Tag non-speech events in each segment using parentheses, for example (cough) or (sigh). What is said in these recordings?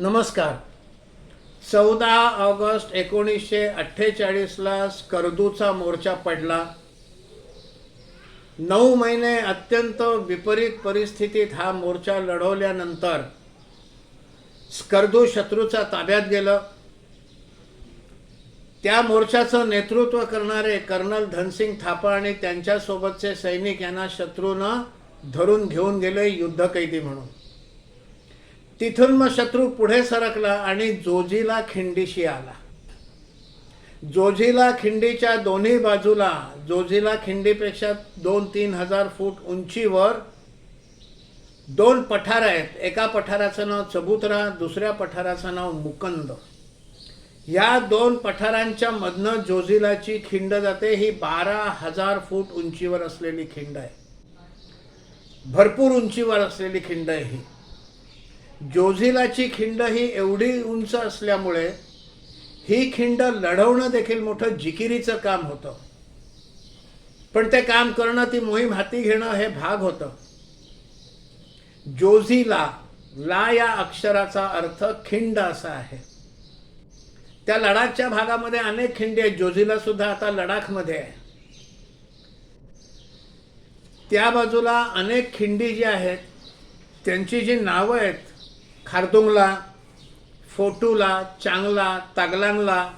नमस्कार. चौदा ऑगस्ट एकोणीसशे अठ्ठेचाळीसला स्कर्दूचा मोर्चा पडला. नऊ महिने अत्यंत विपरीत परिस्थितीत हा मोर्चा लढवल्यानंतर स्कर्दू शत्रूचा ताब्यात गेलं. त्या मोर्चाचं नेतृत्व करणारे कर्नल धनसिंग थापा आणि त्यांच्यासोबतचे सैनिक यांना शत्रूनं धरून घेऊन गेले युद्धकैदी म्हणून. तिथून मग शत्रू पुढे सरकला आणि जोजीला खिंडीशी आला. जोझीला खिंडीच्या दोन्ही बाजूला जोझीला खिंडीपेक्षा दोन तीन हजार फूट उंचीवर दोन पठार आहेत. एका पठाराचं नाव चबुतरा दुसऱ्या पठाराचं नाव मुकंद. या दोन पठारांच्या मधनं जोझिलाची खिंड जाते. ही बारा हजार फूट उंचीवर असलेली खिंड आहे. भरपूर उंचीवर असलेली खिंड आहे ही. जोझिलाची खिंड ही एवढी उंच असल्यामुळे ही खिंड लढवणं देखील मोठं जिकिरीचं काम होतं. पण ते काम करणं ती मोहीम हाती घेणं हे भाग होतं. जोझीला ला या अक्षराचा अर्थ खिंड असा आहे. त्या लडाखच्या भागामध्ये अनेक खिंडी आहेत. जोझीला सुद्धा आता लडाखमध्ये आहे. त्या बाजूला अनेक खिंडी जी आहेत त्यांची जी नावं आहेत खारदुंगला फोटूला चांगला तागलांगला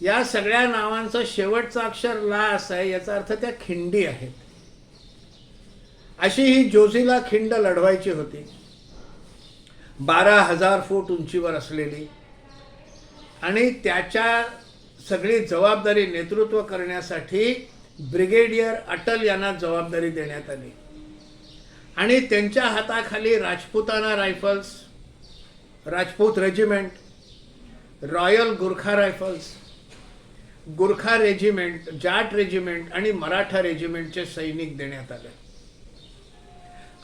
या सगळ्या नावांचं शेवटचं अक्षर ला असं आहे याचा अर्थ त्या खिंडी आहेत. अशी ही जोझीला खिंड लढवायची होती. बारा हजार फूट उंचीवर असलेली आणि त्याच्या सगळी जबाबदारी नेतृत्व करण्यासाठी ब्रिगेडियर अटल यांना जबाबदारी देण्यात आली. आणि त्यांच्या हाताखाली Rajputana Rifles Rajput Regiment Royal Gurkha Rifles Gurkha Regiment Jat Regiment आणि मराठा रेजिमेंटचे सैनिक देण्यात आले.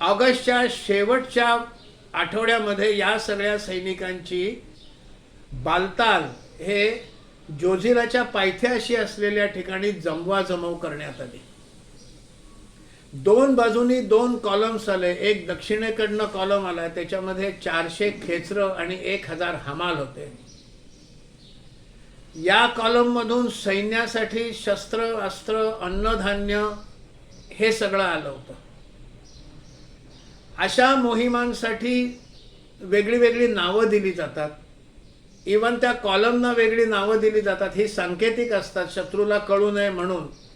ऑगस्टच्या शेवटच्या आठवड्यामध्ये या सगळ्या सैनिकांची बालताल हे जोझिलाच्या पायथ्याशी असलेल्या ठिकाणी जमवाजमव करण्यात आली. दोन बाजूनी दोन कॉलम्स आले. एक दक्षिणेकडनं कॉलम आला. त्याच्यामध्ये चारशे खेचरं आणि एक हजार हमाल होते. या कॉलम मधून सैन्यासाठी शस्त्र अस्त्र अन्नधान्य हे सगळं आलं होतं. अशा मोहिमांसाठी वेगळी वेगळी नावं दिली जातात. इवन त्या कॉलमना वेगळी नावं दिली जातात. ही सांकेतिक असतात. शत्रूला कळू नये म्हणून.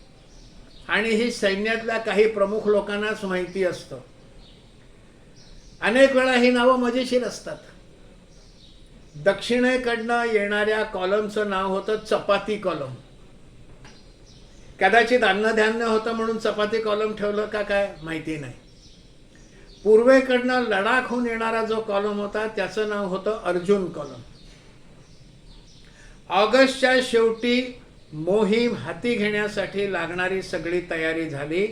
आणि ही सैन्यातल्या काही प्रमुख लोकांनाच माहिती असतं. अनेक वेळा ही नावं मजेशीर असतात. दक्षिणेकडनं येणाऱ्या कॉलमचं नाव होतं चपाती कॉलम. कदाचित अन्नधान्य होतं म्हणून चपाती कॉलम ठेवलं का काय माहिती नाही. पूर्वेकडनं लडाखहून येणारा जो कॉलम होता त्याचं नाव होतं अर्जुन कॉलम. ऑगस्टच्या शेवटी मोहीम हाती घेण्यासाठी लागणारी सगळी तयारी झाली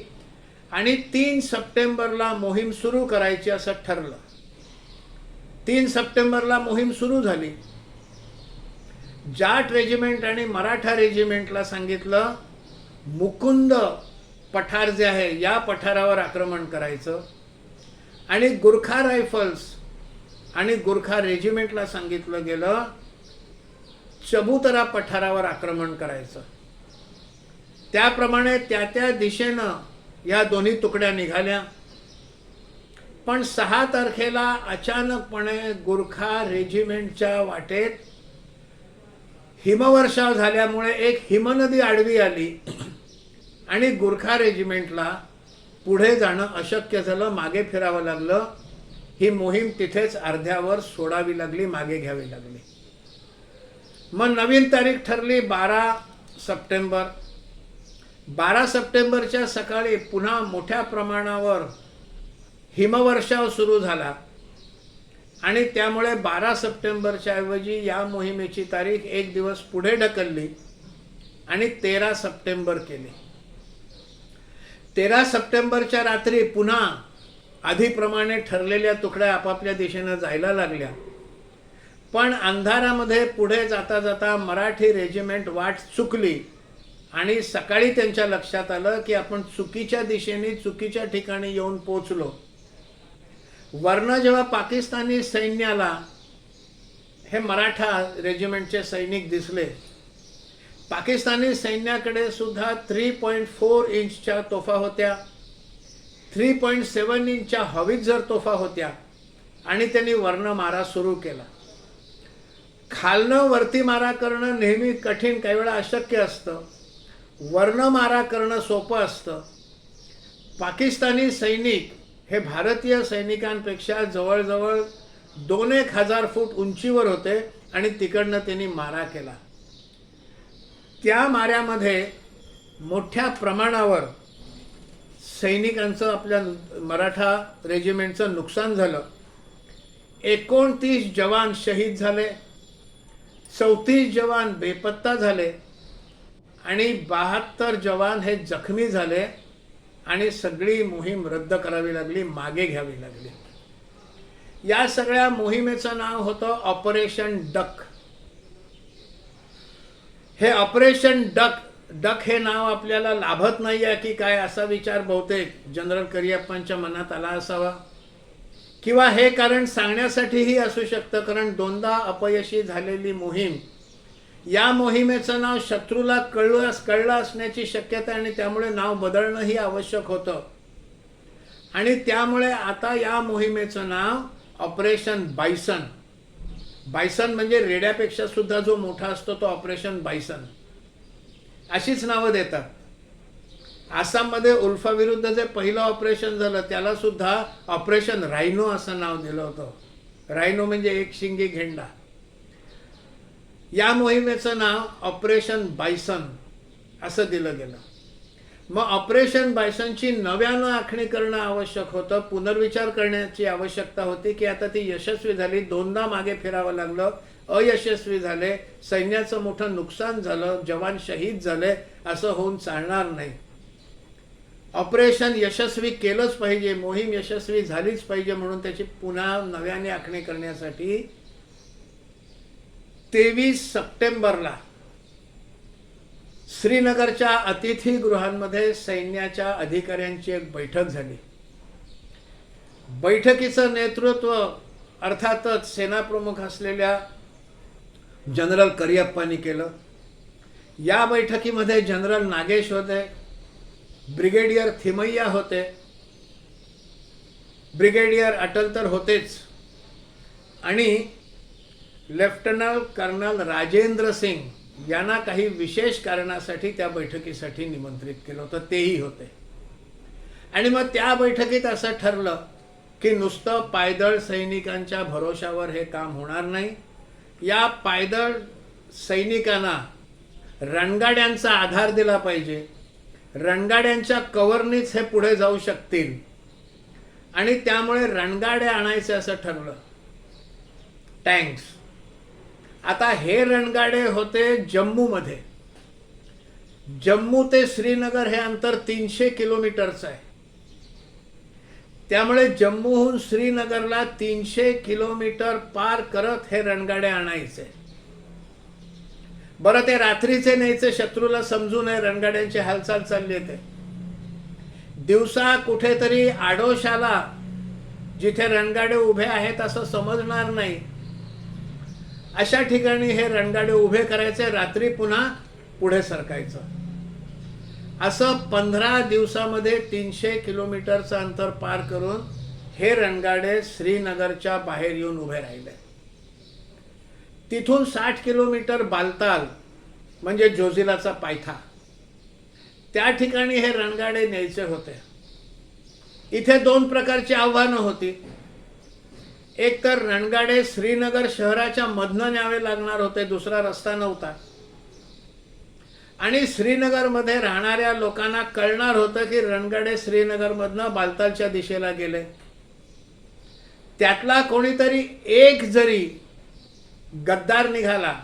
आणि तीन सप्टेंबरला मोहीम सुरू करायची असं ठरलं. तीन सप्टेंबरला मोहीम सुरू झाली. जाट रेजिमेंट आणि मराठा रेजिमेंटला सांगितलं मुकुंद पठार जे आहे या पठारावर आक्रमण करायचं. आणि गुरखा रायफल्स आणि गुरखा रेजिमेंटला सांगितलं गेलं चबुतरा पठारावर आक्रमण करायचं. त्याप्रमाणे त्या त्या दिशेनं या दोन्ही तुकड्या निघाल्या. पण सहा तारखेला अचानकपणे गुरखा रेजिमेंटच्या वाटेत हिमवर्षाव झाल्यामुळे एक हिमनदी आडवी आली आणि गुरखा रेजिमेंटला पुढे जाणं अशक्य झालं मागे फिरावं लागलं. ही मोहीम तिथेच अर्ध्यावर सोडावी लागली मागे घ्यावी लागली. मग नवीन तारीख ठरली बारा सप्टेंबर. बारा सप्टेंबरच्या सकाळी पुन्हा मोठ्या प्रमाणावर हिमवर्षाव सुरू झाला. आणि त्यामुळे बारा सप्टेंबरच्या ऐवजी या मोहिमेची तारीख एक दिवस पुढे ढकलली आणि तेरा सप्टेंबर केली. तेरा सप्टेंबरच्या रात्री पुन्हा आधीप्रमाणे ठरलेल्या तुकड्या आपापल्या दिशेनं जायला लागल्या. पण अंधारामध्ये पुढे जाता जाता मराठी रेजिमेंट वाट चुकली. आणि सकाळी त्यांच्या लक्षात आलं की आपण चुकीच्या दिशेने चुकीच्या ठिकाणी येऊन पोचलो वर्ण जेव्हा पाकिस्तानी सैन्याला हे मराठा रेजिमेंटचे सैनिक दिसले. पाकिस्तानी सैन्याकडे सुद्धा थ्री पॉईंट फोर इंचच्या तोफा होत्या. थ्री पॉईंट सेवन इंचच्या हॉवित्झर तोफा होत्या आणि त्यांनी वर्ण मारा सुरू केला. खालनं वरती मारा करणं नेहमी कठीण काही वेळा अशक्य असतं. वर्ण मारा करणं सोपं असतं. पाकिस्तानी सैनिक हे भारतीय सैनिकांपेक्षा जवळजवळ दोन एक हजार फूट उंचीवर होते आणि तिकडनं त्यांनी मारा केला. त्या माऱ्यामध्ये मोठ्या प्रमाणावर सैनिकांचं आपल्या मराठा रेजिमेंटचं नुकसान झालं. एकोणतीस जवान शहीद झाले. चौतीस जवान बेपत्ता झाले आणि बहात्तर जवान हे जखमी झाले आणि सगळी मोहीम रद्द करावी लागली मागे घ्यावी लागली. या सगळ्या मोहिमेचं नाव होतं ऑपरेशन डक. हे ऑपरेशन डक डक हे नाव आपल्याला लाभत नाही आहे की काय असा विचार बहुतेक जनरल करियप्पांच्या मनात आला असावा. किंवा हे कारण सांगण्यासाठीही असू शकतं कारण दोनदा अपयशी झालेली मोहीम या मोहिमेचं नाव शत्रूला कळलं कळलं असण्याची शक्यता आणि त्यामुळे नाव बदलणंही आवश्यक होतं. आणि त्यामुळे आता या मोहिमेचं नाव ऑपरेशन बायसन. बायसन म्हणजे रेड्यापेक्षा सुद्धा जो मोठा असतो तो ऑपरेशन बायसन. अशीच नावं देतात. आसाममध्ये उल्फाविरुद्ध जे पहिलं ऑपरेशन झालं त्याला सुद्धा ऑपरेशन रायनो असं नाव दिलं होतं. रायनो म्हणजे एक शिंगी घेंडा. या मोहिमेचं नाव ऑपरेशन बायसन असं दिलं गेलं. मग ऑपरेशन बायसनची नव्यानं आखणी करणं आवश्यक होतं पुनर्विचार करण्याची आवश्यकता होती की आता ती यशस्वी झाली दोनदा मागे फिरावं लागलं अयशस्वी झाले सैन्याचं मोठं नुकसान झालं जवान शहीद झाले असं होऊन चालणार नाही. ऑपरेशन यशस्वी केलंच पाहिजे मोहीम यशस्वी झालीच पाहिजे म्हणून त्याची पुन्हा नव्याने आखणी करण्यासाठी तेवीस सप्टेंबरला श्रीनगरच्या अतिथीगृहांमध्ये सैन्याच्या अधिकाऱ्यांची एक बैठक झाली. बैठकीचं नेतृत्व अर्थातच सेनाप्रमुख असलेल्या जनरल करियप्पांनी केलं. या बैठकीमध्ये जनरल नागेश होते. ब्रिगेडियर थिमय्या होते. ब्रिगेडियर अटल तर होतेच. आणि लेफ्टनंट कर्नल राजेंद्र सिंग यांना काही विशेष कारणासाठी त्या बैठकीसाठी निमंत्रित केलं होतं. तेही होते. आणि मग त्या बैठकीत असं ठरलं की नुसतं पायदळ सैनिकांच्या भरोशावर हे काम होणार नाही. या पायदळ सैनिकांना रणगाड्यांचा आधार दिला पाहिजे. रणगाड्यांच्या कवरनीच हे पुढे जाऊ शकतील. आणि त्यामुळे रणगाड्या आणायचे असं ठरलं. टँक्स आता हे रणगाडे होते जम्मूमध्ये. जम्मू ते श्रीनगर हे अंतर तीनशे किलोमीटरचं आहे. त्यामुळे जम्मूहून श्रीनगरला तीनशे किलोमीटर पार करत हे रणगाडे आणायचे. बरं ते रात्रीचे न्यायचे शत्रूला समजू नये रणगाड्यांची हालचाल चालली येते दिवसा कुठेतरी आडोशाला जिथे रणगाडे उभे आहेत असं समजणार नाही. अशा ठिकाणी हे रणगाडे उभे करायचे रात्री पुन्हा पुढे सरकायचं. असं पंधरा दिवसामध्ये तीनशे किलोमीटरचं अंतर पार करून हे रणगाडे श्रीनगरच्या बाहेर येऊन उभे राहिले. तिथून साठ किलोमीटर बालताल म्हणजे जोजिलाचा पायथा. त्या ठिकाणी हे रणगाडे न्यायचे होते. इथे दोन प्रकारची आव्हानं होती. एक तर रणगाडे श्रीनगर शहराच्या मधनं न्यावे लागणार होते दुसरा रस्ता नव्हता. आणि श्रीनगरमध्ये राहणाऱ्या लोकांना कळणार होतं की रणगाडे श्रीनगरमधनं बालतालच्या दिशेला गेले. त्यातला कोणीतरी एक जरी गद्दार निघाला.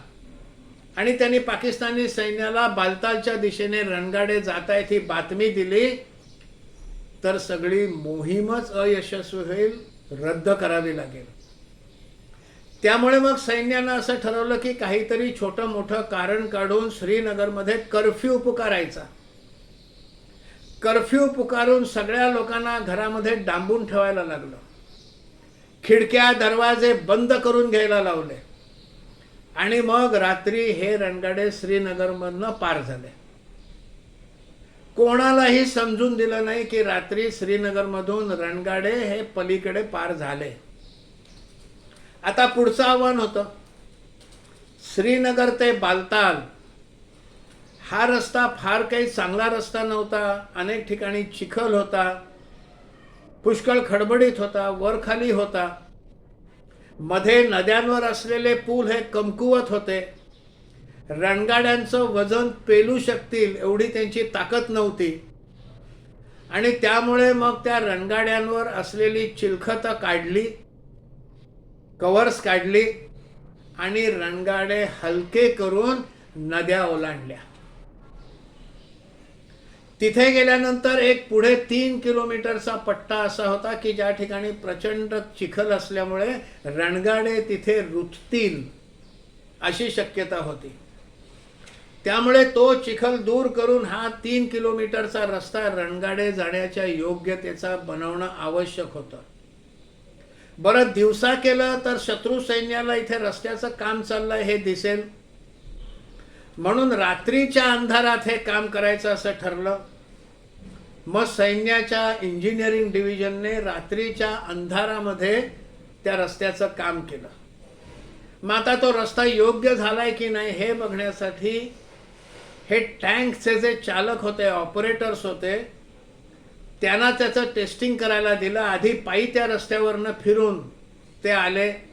आणि त्यांनी पाकिस्तानी सैन्याला बालतालच्या दिशेने रणगाडे जात आहेत ही बातमी दिली. तर सगळी मोहीमच अयशस्वी होईल रद्द करावी लागेल. त्यामुळे मग सैन्यानं असं ठरवलं की काहीतरी छोटं मोठं कारण काढून श्रीनगरमध्ये कर्फ्यू पुकारायचा. कर्फ्यू पुकारून सगळ्या लोकांना घरामध्ये डांबून ठेवायला लागलं. खिडक्या दरवाजे बंद करून घ्यायला लावले. आणि मग रात्री हे रणगाडे श्रीनगरमधनं पार झाले. कोणालाही समजून दिलं नाही की रात्री श्रीनगरमधून रणगाडे हे पलीकडे पार झाले. आता पुढचं आव्हान होतं. श्रीनगर ते बालताल हा रस्ता फार काही चांगला रस्ता नव्हता अनेक ठिकाणी चिखल होता पुष्कळ खडबडीत होता वरखाली होता. मध्ये नद्यांवर असलेले पूल हे कमकुवत होते. रणगाड्यांचं वजन पेलू शकतील एवढी त्यांची ताकद नव्हती. आणि त्यामुळे मग त्या रणगाड्यांवर असलेली चिलखतं काढली कवर्स काढली आणि रणगाडे हलके करून नद्या ओलांडल्या. तिथे गेल्यानंतर एक पुढे तीन किलोमीटरचा पट्टा असा होता की ज्या ठिकाणी प्रचंड चिखल असल्यामुळे रणगाडे तिथे रुततील अशी शक्यता होती. त्यामुळे तो चिखल दूर करून हा तीन किलोमीटरचा रस्ता रणगाडे जाण्याच्या योग्यतेचा बनवणं आवश्यक होतं. बरं दिवसा केलं तर शत्रू सैन्याला इथे रस्त्याचं काम चाललंय हे दिसेल. म्हणून रात्रीच्या अंधारात हे काम करायचं असं ठरलं. मग सैन्याच्या इंजिनिअरिंग डिव्हिजनने रात्रीच्या अंधारामध्ये त्या रस्त्याचं काम केलं. मग आता तो रस्ता योग्य झालाय की नाही हे बघण्यासाठी हे टँकचे जे चालक होते ऑपरेटर्स होते त्यांना त्याचं टेस्टिंग करायला दिलं. आधी पायी त्या रस्त्यावरनं फिरून ते आले.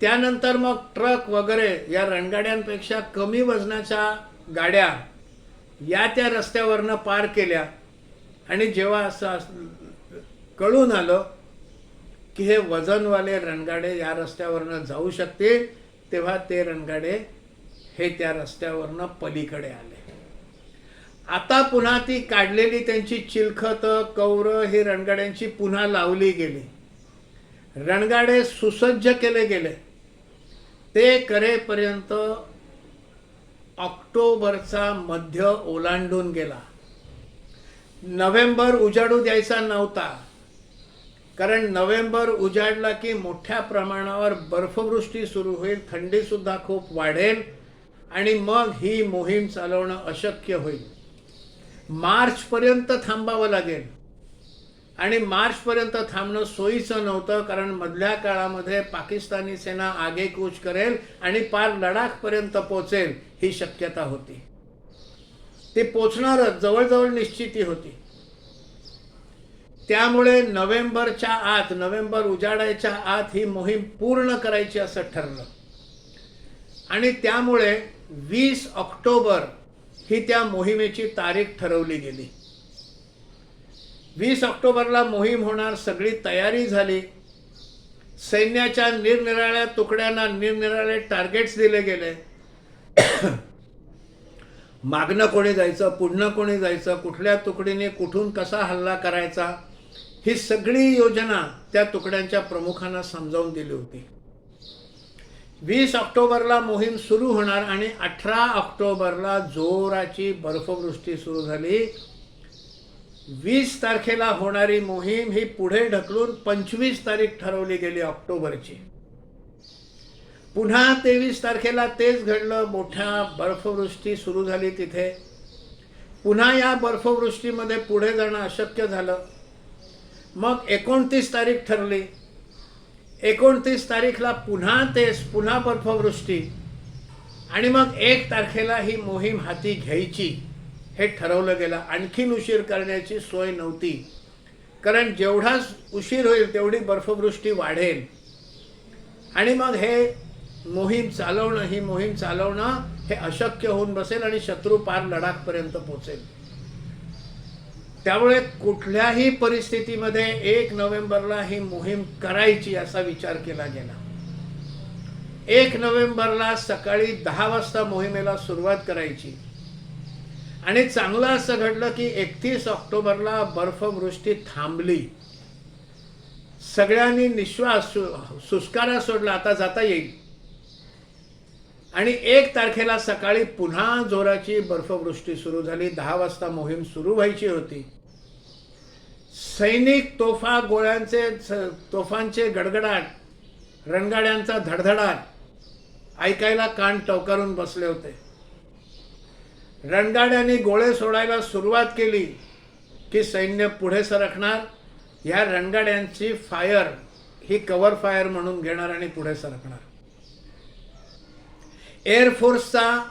त्यानंतर मग ट्रक वगैरे या रणगाड्यांपेक्षा कमी वजनाच्या गाड्या या त्या रस्त्यावरनं पार केल्या. आणि जेव्हा असं अस- कळून आलं की हे वजनवाले रणगाडे या रस्त्यावरनं जाऊ शकतील तेव्हा ते रणगाडे हे त्या रस्त्यावरनं पलीकडे आले. आता पुन्हा ती काढलेली त्यांची चिलखत कौर ही रणगाड्यांची पुन्हा लावली गेली. रणगाडे सुसज्ज केले गेले. ते करेपर्यंत ऑक्टोबरचा मध्य ओलांडून गेला. नोव्हेंबर उजाडू द्यायचा नव्हता. कारण नोव्हेंबर उजाडला की मोठ्या प्रमाणावर बर्फवृष्टी सुरू होईल थंडीसुद्धा खूप वाढेल आणि मग ही मोहीम चालवणं अशक्य होईल. मार्चपर्यंत थांबावं लागेल. आणि मार्चपर्यंत थांबणं सोयीचं नव्हतं कारण मधल्या काळामध्ये पाकिस्तानी सेना आगेकूच करेल आणि पार लडाखपर्यंत पोचेल ही शक्यता होती. ती पोचणारच जवळजवळ निश्चिती होती. त्यामुळे नोव्हेंबरच्या आत नोव्हेंबर उजाडायच्या आत ही मोहीम पूर्ण करायची असं ठरलं. आणि त्यामुळे वीस ऑक्टोबर ही त्या मोहिमेची तारीख ठरवली गेली. वीस ऑक्टोबरला मोहीम होणार सगळी तयारी झाली. सैन्याच्या निरनिराळ्या तुकड्यांना निरनिराळे टार्गेट्स दिले गेले. (coughs) मागणं कोणी जायचं पुढणं कोणी जायचं कुठल्या तुकडीने कुठून कसा हल्ला करायचा ही सगळी योजना त्या तुकड्यांच्या प्रमुखांना समजावून दिली होती. वीस ऑक्टोबरला मोहीम सुरू होणार आणि अठरा ऑक्टोबरला जोराची बर्फवृष्टी सुरू झाली. वीस तारखेला होणारी मोहीम ही पुढे ढकलून पंचवीस तारीख ठरवली गेली ऑक्टोबरची. पुन्हा तेवीस तारखेला तेच घडलं मोठ्या बर्फवृष्टी सुरू झाली तिथे. पुन्हा या बर्फवृष्टीमध्ये पुढे जाणं अशक्य झालं. मग एकोणतीस तारीख ठरली. एकोणतीस तारीखला पुन्हा तेच पुन्हा बर्फवृष्टी. आणि मग एक तारखेला ही मोहीम हाती घ्यायची. हे ठरवलं गेलं. आणखीन उशीर करण्याची सोय नव्हती. कारण जेवढाच उशीर होईल तेवढी बर्फवृष्टी वाढेल. आणि मग हे मोहीम चालवणं ही मोहीम चालवणं हे अशक्य होऊन बसेल आणि शत्रू पार लडाखपर्यंत पोचेल त्यामुळे कुठल्याही परिस्थितीमध्ये एक नोव्हेंबरला ही मोहीम करायची असा विचार केला गेला. एक नोव्हेंबरला सकाळी दहा वाजता मोहिमेला सुरुवात करायची. आणि चांगलं असं घडलं की एकतीस ऑक्टोबरला बर्फवृष्टी थांबली. सगळ्यांनी निश्वास सु- सुस्कारा सोडला आता जाता येईल. आणि एक तारखेला सकाळी पुन्हा जोराची बर्फवृष्टी सुरू झाली. दहा वाजता मोहीम सुरू व्हायची होती. सैनिक तोफा गोळ्यांचे तोफांचे गडगडाट रणगाड्यांचा धडधडाट ऐकायला कान टवकारून बसले होते. रणगाड्यांनी गोळे सोडायला सुरुवात केली की सैन्य पुढे सरकणार. ह्या रणगाड्यांची फायर ही कव्हर फायर म्हणून घेणार आणि पुढे सरकणार. एअरफोर्सचा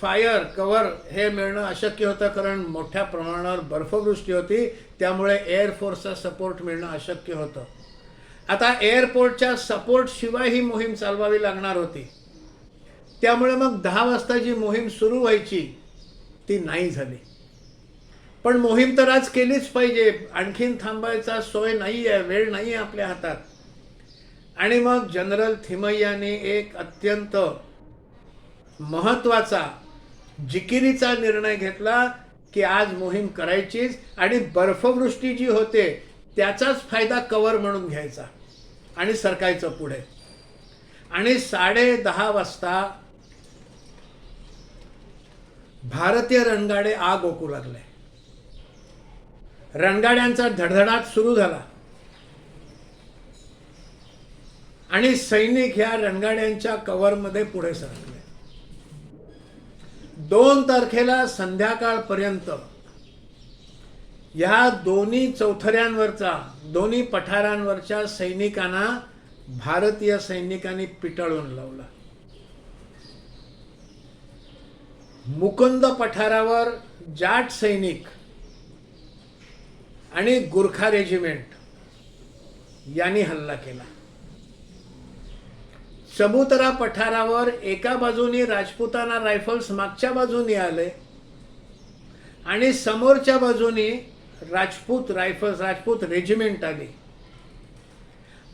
फायर कव्हर हे मिळणं अशक्य होतं कारण मोठ्या प्रमाणावर बर्फवृष्टी होती. त्यामुळे एअरफोर्सचा सपोर्ट मिळणं अशक्य होतं. आता एअरपोर्टच्या सपोर्ट शिवाय ही मोहीम चालवावी लागणार होती. त्यामुळे मग दहा वाजता जी मोहीम सुरू व्हायची ती नाही झाली. पण मोहीम तर आज केलीच पाहिजे. आणखीन थांबायचा सोय नाही आहे वेळ नाही आहे आपल्या हातात. आणि मग जनरल थिमय्याने एक अत्यंत महत्त्वाचा जिकिरीचा निर्णय घेतला की आज मोहीम करायचीच आणि बर्फवृष्टी जी होते त्याचाच फायदा कवर म्हणून घ्यायचा आणि सरकायचं पुढे. आणि साडे दहा वाजता भारतीय रणगाडे आग ओकू लागले. रणगाड्यांचा धडधडाट सुरू झाला. आणि सैनिक ह्या रणगाड्यांच्या कव्हरमध्ये पुढे सरकले. दोन तारखेला संध्याकाळपर्यंत ह्या दोन्ही चौथऱ्यांवरचा दोन्ही पठारांवरच्या सैनिकांना भारतीय सैनिकांनी पिटाळून लावलं. मुकुंद पठारावर जाट सैनिक आणि गुरखा रेजिमेंट यांनी हल्ला केला. चबुतरा पठारावर एका बाजूनी राजपुताना रायफल्स मागच्या बाजूनी आले आणि समोरच्या बाजूनी राजपूत रायफल्स राजपूत रेजिमेंट आली.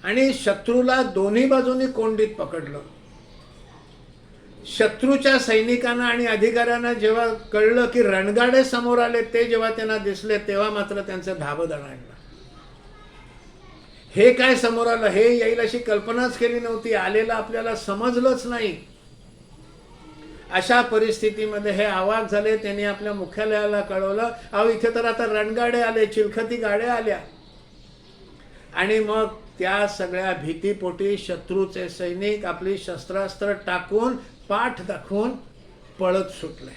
आणि शत्रूला दोन्ही बाजूनी कोंडीत पकडलं. शत्रूच्या सैनिकांना आणि अधिकाऱ्यांना जेव्हा कळलं की रणगाडे समोर आले ते जेव्हा त्यांना दिसले तेव्हा मात्र त्यांचं धाबं दणाणलं हे काय समोर आलं? हे येईल अशी कल्पनाच केली नव्हती. आलेलं आपल्याला समजलंच नाही. अशा परिस्थितीमध्ये हे आवाज झाले त्यांनी आपल्या मुख्यालयाला कळवलं अहो इथे तर आता रणगाडे आले चिलखती गाड्या आल्या. आणि मग त्या सगळ्या भीतीपोटी शत्रूचे सैनिक आपली शस्त्रास्त्र टाकून पाठ दाखवून पळत सुटले.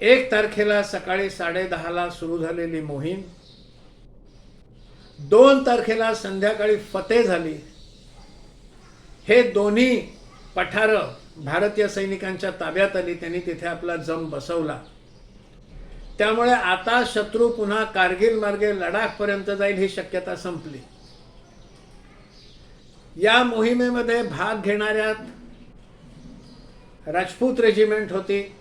एक तारखेला सकाळी साडे दहाला सुरू झालेली मोहीम दोन तारखेला संध्याकाळी फते झाली. हे दोन्ही पठार भारतीय सैनिकांच्या ताब्यात आली त्यांनी तिथे आपला जम बसवला. त्यामुळे आता शत्रू पुन्हा कारगिल मार्गे लडाख पर्यंत जाईल ही शक्यता संपली. या मोहिमेमध्ये भाग घेणाऱ्यात राजपूत रेजिमेंट होती.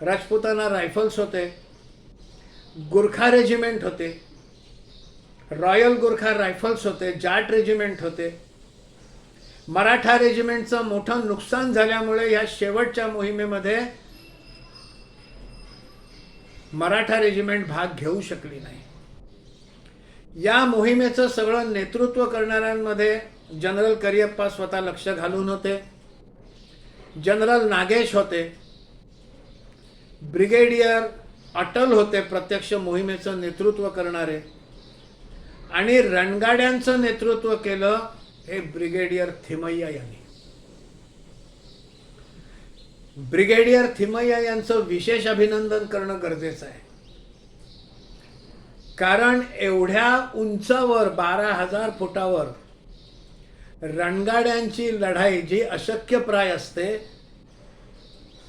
राजपूतांना रायफल्स होते. गुरखा रेजिमेंट होते. रॉयल गुरखा रायफल्स होते. जाट रेजिमेंट होते. मराठा रेजिमेंटचं मोठं नुकसान झाल्यामुळे या शेवटच्या मोहिमेमध्ये मराठा रेजिमेंट भाग घेऊ शकली नाही. या मोहिमेचं सगळं नेतृत्व करणाऱ्यांमध्ये जनरल करियप्पा स्वतः लक्ष घालून होते। जनरल नागेश होते। ब्रिगेडियर अटल होते प्रत्यक्ष मोहिमेचं नेतृत्व करणारे। आणि रणगाड्यांचं नेतृत्व केलं हे ब्रिगेडियर थिमय्या यांनी। ब्रिगेडियर थिमय्या यांचं विशेष अभिनंदन करणं गरजेचं आहे। कारण एवढ्या उंचावर बारा हजार फुटावर रणगाड्यांची लढाई जी अशक्यप्राय असते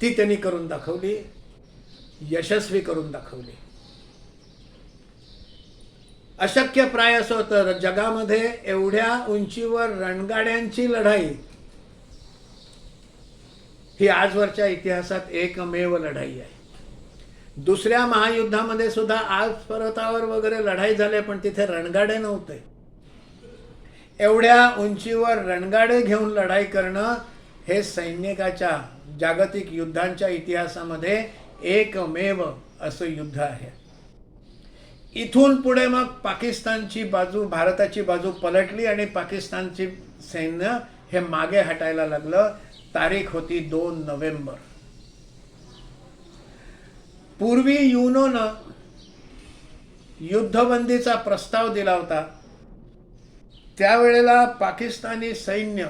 ती त्यांनी करून दाखवली यशस्वी करून दाखवली. अशक्य प्राय असं होतं जगामध्ये एवढ्या उंचीवर रणगाड्यांची लढाई ही आजवरच्या इतिहासात एकमेव लढाई आहे. दुसऱ्या महायुद्धामध्ये सुद्धा आज पर्वतावर वगैरे लढाई झाले पण तिथे रणगाडे नव्हते. एवढ्या उंचीवर रणगाडे घेऊन लढाई करणं हे सैनिकाच्या जागतिक युद्धांच्या इतिहासामध्ये एकमेव असं युद्ध आहे. इथून पुढे मग पाकिस्तानची बाजू भारताची बाजू पलटली आणि पाकिस्तानची सैन्य हे मागे हटायला लागलं. तारीख होती दोन नोव्हेंबर. पूर्वी युनोनं युद्धबंदीचा प्रस्ताव दिला होता. त्यावेळेला पाकिस्तानी सैन्य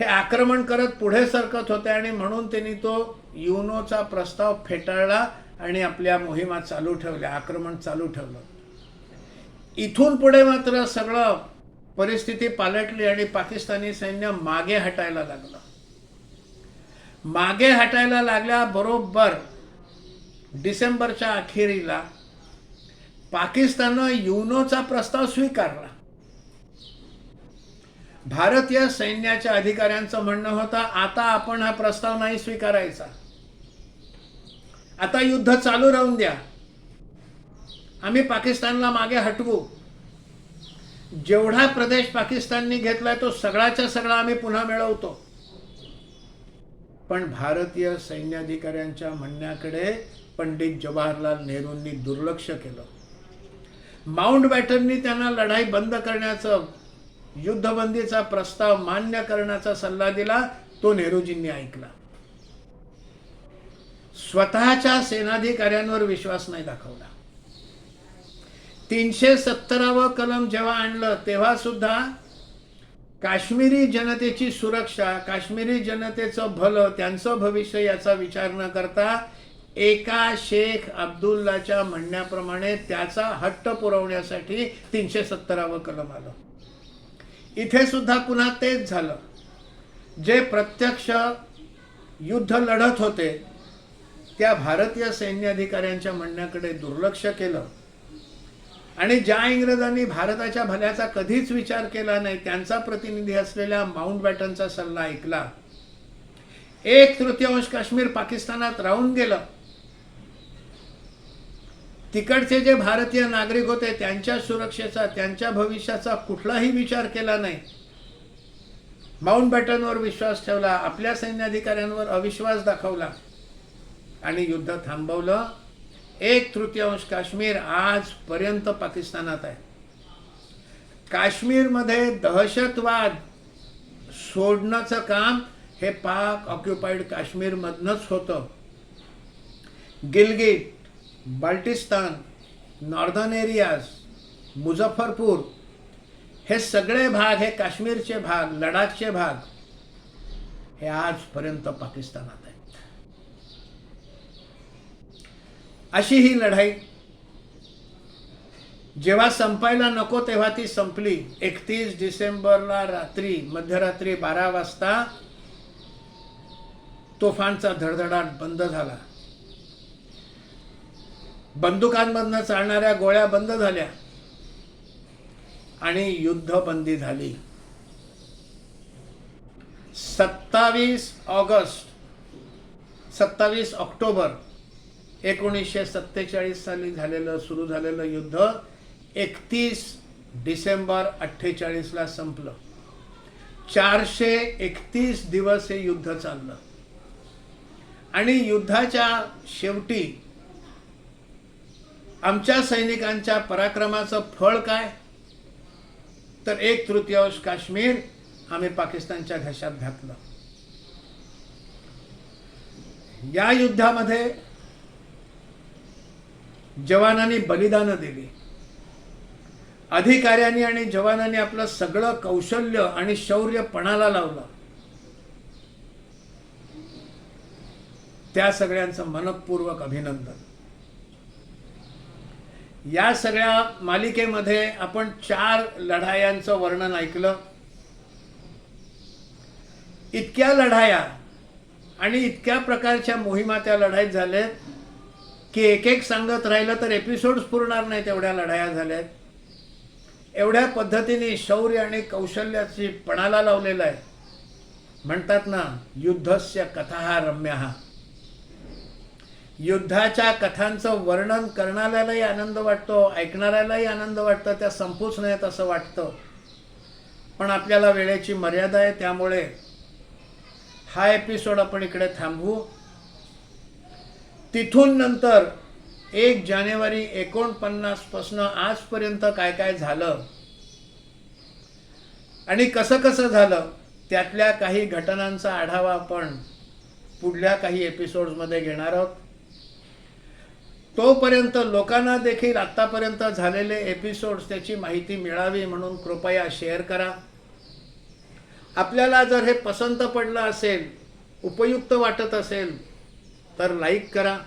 हे आक्रमण करत पुढे सरकत होते आणि म्हणून त्यांनी तो युनोचा प्रस्ताव फेटाळला आणि आपल्या मोहिमा चालू ठेवल्या आक्रमण चालू ठेवलं. इथून पुढे मात्र सगळं परिस्थिती पालटली आणि पाकिस्तानी सैन्य मागे हटायला लागलं. मागे हटायला लागल्याबरोबर डिसेंबरच्या अखेरीला पाकिस्ताननं युनोचा प्रस्ताव स्वीकारला. भारतीय सैन्याच्या अधिकाऱ्यांचं म्हणणं होतं आता आपण हा प्रस्ताव नाही स्वीकारायचा. आता युद्ध चालू राहून द्या. आम्ही पाकिस्तानला मागे हटवू. जेवढा प्रदेश पाकिस्ताननी घेतलाय तो सगळाच्या सगळा आम्ही पुन्हा मिळवतो. पण भारतीय सैन्याधिकाऱ्यांच्या म्हणण्याकडे पंडित जवाहरलाल नेहरूंनी दुर्लक्ष केलं. माउंट बॅटननी त्यांना लढाई बंद करण्याचं युद्धबंदीचा प्रस्ताव मान्य करण्याचा सल्ला दिला तो नेहरूजींनी ऐकला. स्वतःच्या सेनाधिकाऱ्यांवर विश्वास नाही दाखवला. तीनशे सत्तरावं कलम जेव्हा आणलं तेव्हा सुद्धा काश्मीरी जनतेची सुरक्षा काश्मीरी जनतेचं भलं त्यांचं भविष्य याचा विचार न करता एका शेख अब्दुल्लाच्या म्हणण्याप्रमाणे त्याचा हट्ट पुरवण्यासाठी तीनशे सत्तरावं कलम आलं. इथे सुद्धा पुन्हा तेच झालं. जे प्रत्यक्ष युद्ध लढत होते त्या भारतीय सैन्य अधिकाऱ्यांच्या म्हणण्याकडे दुर्लक्ष केलं. आणि ज्या इंग्रजांनी भारताच्या भल्याचा कधीच विचार केला नाही त्यांचा प्रतिनिधी असलेल्या माउंट बॅटनचा सल्ला ऐकला. एक तृतीयांश काश्मीर पाकिस्तानात राहून गेलं. तिकडचे जे भारतीय नागरिक होते त्यांच्या सुरक्षेचा त्यांच्या भविष्याचा कुठलाही विचार केला नाही. माउंट बॅटनवर विश्वास ठेवला आपल्या सैन्याधिकाऱ्यांवर अविश्वास दाखवला आणि युद्ध थांबवलं. एक तृतीयांश काश्मीर आजपर्यंत पाकिस्तानात आहे. काश्मीरमध्ये दहशतवाद सोडण्याचं काम हे पाक ऑक्युपाईड काश्मीरमधनंच होतं. गिलगिट बाल्टिस्तान नॉर्दर्न एरियाज मुझफ्फरपूर हे सगळे भाग हे काश्मीरचे भाग लडाखचे भाग हे आजपर्यंत पाकिस्तानात आहेत. अशी ही लढाई जेव्हा संपायला नको तेव्हा ती संपली. एकतीस डिसेंबरला रात्री मध्यरात्री बारा वाजता तोफांचा धडधडाट बंद झाला. बंदुकांमधनं चालणाऱ्या गोळ्या बंद झाल्या. आणि युद्धबंदी झाली. सत्तावीस ऑगस्ट सत्तावीस ऑक्टोबर एकोणीसशे सत्तेचाळीस साली झालेलं सुरू झालेलं युद्ध एकतीस डिसेंबर अठ्ठेचाळीसला संपलं. चारशे एकतीस दिवस हे युद्ध चाललं. आणि युद्धाच्या शेवटी आमच्या सैनिकांच्या पराक्रमाचं फळ काय? तर एक तृतीयांश काश्मीर आम्ही पाकिस्तानच्या घशात घातलं. या युद्धामध्ये जवानांनी बलिदानं दिली. अधिकाऱ्यांनी आणि जवानांनी आपलं सगळं कौशल्य आणि शौर्य पणाला लावलं. त्या सगळ्यांचं मनपूर्वक अभिनंदन. या सगळ्या मालिकेमध्ये आपण चार लढायांचं वर्णन ऐकलं. इतक्या लढाया आणि इतक्या प्रकारच्या मोहिमा त्या लढाईत झाल्यात की एक एक सांगत राहिलं तर एपिसोड्स पुरणार नाहीत एवढ्या लढाया झाल्यात एवढ्या पद्धतीने शौर्य आणि कौशल्याची पणाला लावलेलं आहे. म्हणतात ना युद्धस्य कथा रम्य. युद्धाच्या कथांचं वर्णन करणाऱ्यालाही आनंद वाटतो ऐकणाऱ्यालाही आनंद वाटतो त्या संपूच नाहीत असं वाटतं. पण आपल्याला वेळेची मर्यादा आहे त्यामुळे हा एपिसोड आपण इकडे थांबवू. तिथून नंतर एक जानेवारी एकोणपन्नासपासून आजपर्यंत काय काय झालं आणि कसं कसं झालं त्यातल्या काही घटनांचा आढावा आपण पुढल्या काही एपिसोड्समध्ये घेणार आहोत. तोपर्यंत लोकांना देखील आत्तापर्यंत झालेले एपिसोड्स त्याची माहिती मिळावी म्हणून कृपया शेअर करा. आपल्याला जर हे पसंत पडलं असेल उपयुक्त वाटत असेल तर लाईक करा.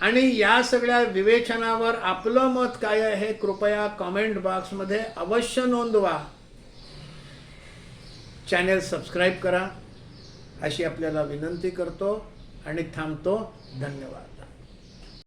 आणि या सगळ्या विवेचनावर आपलं मत काय आहे हे कृपया कॉमेंट बॉक्समध्ये अवश्य नोंदवा. चॅनेल सबस्क्राईब करा. अशी आपल्याला विनंती करतो आणि थांबतो. धन्यवाद.